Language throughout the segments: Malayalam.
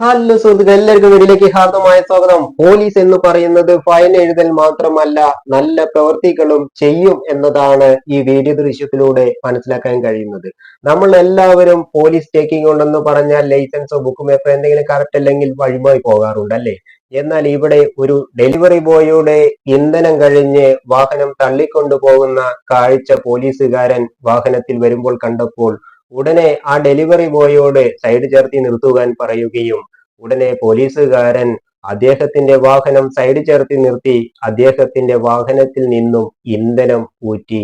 ഹലോ സുഹൃത്തുക്കൾ എല്ലാവർക്കും വീട്ടിലേക്ക് ഹാർദമായ സ്വാഗതം. പോലീസ് എന്ന് പറയുന്നത് ഫയൽ എഴുതൽ മാത്രമല്ല നല്ല പ്രവൃത്തികളും ചെയ്യും എന്നതാണ് ഈ വീഡിയോ ദൃശ്യത്തിലൂടെ മനസ്സിലാക്കാൻ കഴിയുന്നത്. നമ്മൾ എല്ലാവരും പോലീസ് ടേക്കിംഗ് ഉണ്ടെന്ന് പറഞ്ഞാൽ ലൈസൻസോ ബുക്കും എപ്പോ എന്തെങ്കിലും കറക്റ്റ് അല്ലെങ്കിൽ വഴിമായി പോകാറുണ്ട് അല്ലേ? എന്നാൽ ഇവിടെ ഒരു ഡെലിവറി ബോയുടെ ഇന്ധനം കഴിഞ്ഞ് വാഹനം തള്ളിക്കൊണ്ടു പോകുന്ന കാഴ്ച പോലീസുകാരൻ വാഹനത്തിൽ വരുമ്പോൾ കണ്ടപ്പോൾ ഉടനെ ആ ഡെലിവറി ബോയോട് സൈഡ് ചേർത്തി നിർത്തുവാൻ പറയുകയും ഉടനെ പോലീസുകാരൻ അദ്ദേഹത്തിന്റെ വാഹനം സൈഡ് ചേർത്തി നിർത്തി. അദ്ദേഹത്തിന്റെ വാഹനത്തിൽ നിന്നും ഇന്ധനം ഊറ്റി.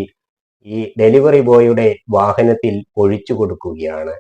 ഈ ഡെലിവറി ബോയുടെ വാഹനത്തിൽ ഒഴിച്ചു കൊടുക്കുകയാണ്.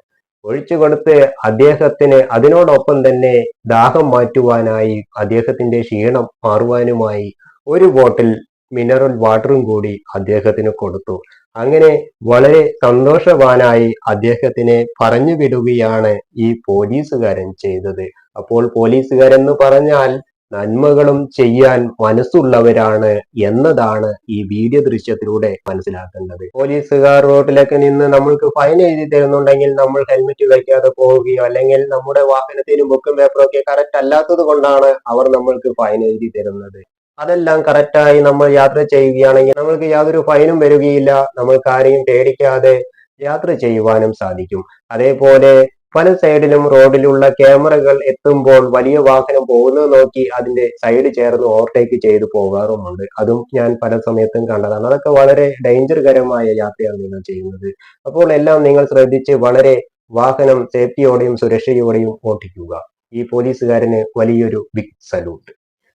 ഒഴിച്ചു കൊടുത്ത് അദ്ദേഹത്തിന് അതിനോടൊപ്പം തന്നെ ദാഹം മാറ്റുവാനായി അദ്ദേഹത്തിന്റെ ക്ഷീണം മാറുവാനുമായി ഒരു ബോട്ടിൽ മിനറൽ വാട്ടറും കൂടി അദ്ദേഹത്തിന് കൊടുത്തു. അങ്ങനെ വളരെ സന്തോഷവാനായി അദ്ദേഹത്തിനെ പറഞ്ഞു വിടുകയാണ് ഈ പോലീസുകാരൻ ചെയ്തത്. അപ്പോൾ പോലീസുകാരെന്ന് പറഞ്ഞാൽ നന്മകളും ചെയ്യാൻ മനസ്സുള്ളവരാണ് എന്നതാണ് ഈ വീഡിയോ ദൃശ്യത്തിലൂടെ മനസ്സിലാക്കേണ്ടത്. പോലീസുകാർ റോഡിലൊക്കെ നിന്ന് നമ്മൾക്ക് ഫൈൻ എഴുതി തരുന്നുണ്ടെങ്കിൽ നമ്മൾ ഹെൽമെറ്റ് വയ്ക്കാതെ പോവുകയോ അല്ലെങ്കിൽ നമ്മുടെ വാഹനത്തിനും ബുക്കും പേപ്പറും ഒക്കെ കറക്റ്റ് അല്ലാത്തത് കൊണ്ടാണ് അവർ നമ്മൾക്ക് ഫൈൻ എഴുതി തരുന്നത്. അതെല്ലാം കറക്റ്റായി നമ്മൾ യാത്ര ചെയ്യുകയാണെങ്കിൽ നമ്മൾക്ക് യാതൊരു ഫൈനും വരികയില്ല. നമ്മൾക്ക് ആരെയും പേടിക്കാതെ യാത്ര ചെയ്യുവാനും സാധിക്കും. അതേപോലെ പല സൈഡിലും റോഡിലുള്ള ക്യാമറകൾ എത്തുമ്പോൾ വലിയ വാഹനം പോകുന്നത് നോക്കി അതിന്റെ സൈഡ് ചേർന്ന് ഓവർടേക്ക് ചെയ്തു പോകാറുമുണ്ട്. അതും ഞാൻ പല സമയത്തും കണ്ടതാണ്. അതൊക്കെ വളരെ ഡേഞ്ചർകരമായ യാത്രയാണ് നിങ്ങൾ ചെയ്യുന്നത്. അപ്പോൾ എല്ലാം നിങ്ങൾ ശ്രദ്ധിച്ച് വളരെ വാഹനം സേഫ്റ്റിയോടെയും സുരക്ഷയോടെയും ഓട്ടിക്കുക ഈ പോലീസുകാരന് വലിയൊരു ബിഗ് സല്യൂട്ട്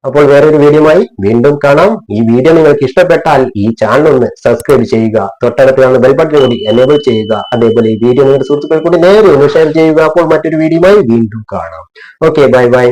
അപ്പോൾ വേറൊരു വീഡിയോയുമായി വീണ്ടും കാണാം. ഈ വീഡിയോ നിങ്ങൾക്ക് ഇഷ്ടപ്പെട്ടാൽ ഈ ചാനൽ ഒന്ന് സബ്സ്ക്രൈബ് ചെയ്യുക. തൊട്ടടുത്ത് കാണുന്ന ബെൽ ബട്ടൺ കൂടി എനേബിൾ ചെയ്യുക. അതേപോലെ ഈ വീഡിയോ നിങ്ങളുടെ സുഹൃത്തുക്കൾ കൂടി നേരെ ഒന്ന് ഷെയർ ചെയ്യുക. അപ്പോൾ മറ്റൊരു വീഡിയോയുമായി വീണ്ടും കാണാം. Okay bye bye